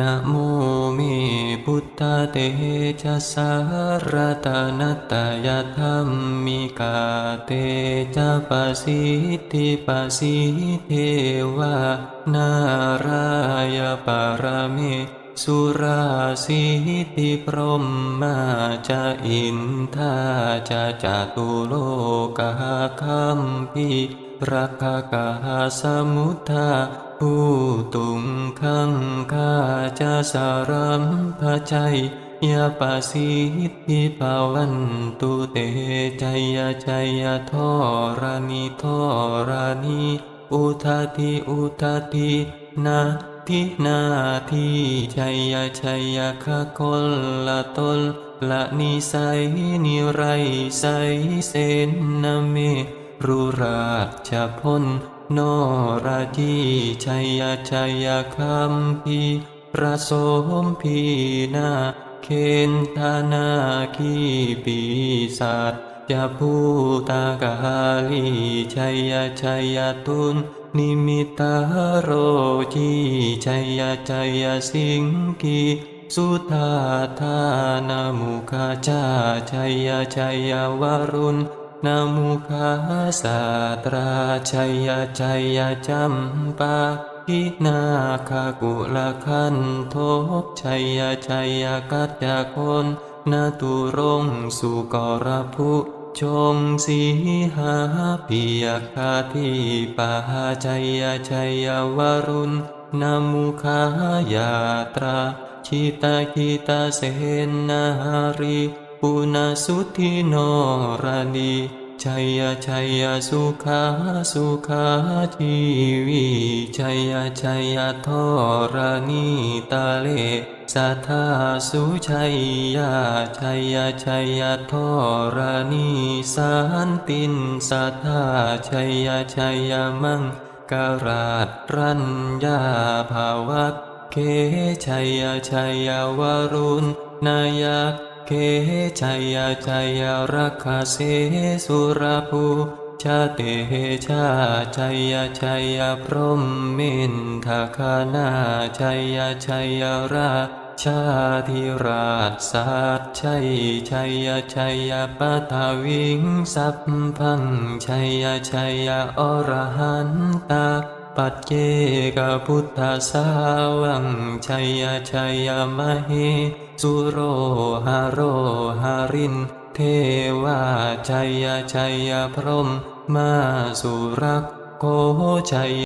นะโมเมพุทธเตชะสารตานตยธรรมมิกาเตจะปสิทธิปสิเทวา นารายปารเมสุราสิทธิพรหมมาจะอินทาจะจตุโลกาคัมพี รักขกาสมุทาผู้ตุงขังคาจะสารัมพชัยยาปาสิทธิภาวันตุเตใจยาใจยาทอรานิทอรานิอุทาทิอุทาทินาทินาทิชัยยชัยยคะคลละตลละนิสัยนิไรไสเสนนาเม รุราชพลนราจีชัยชัยคัมพีประสมพีนาเคนธานาคีปีศาจจะพูตากาลีชัยชัยตุนนิมิตาโรจีชัยชัยสิงกีสุธาธานามุขจาชัยชัยวรุณ นามุขาสาตราชัยยะชัยยะจัมปาพินาคากุลคันโทชัยยะชัยยะกัจจคนนาตุรงสุกรภุชงสีหาปิยคาทิปาชัยยะชัยยะวรุณนามุขายาตราชิตาคิตาเสนารี ปุณสุธิโนรานีชัยชัยสุขาสุขาชีวีชัยชัยทอรานีตาเลสัทธาสุชัยยาชัยชัยทอรานีสันตินสัทธาชัยชัยมังการาตรัญญาภาวัตเคชัยชัยวรุณนายัก เคชัยชัยรักขเสสุรภูชาเตชาชัยชัยพรหมมินทคานาชัยชัยราชาธิราชสัตชัยชัยชัยปัทวิงสัพพังชัยชัยอรหันตา ปัจเจกพุทธสาวังชัยชัยมเหสุโรหาโรหาริน เทวาชัยชัยพรหมมาสุรักโคชัย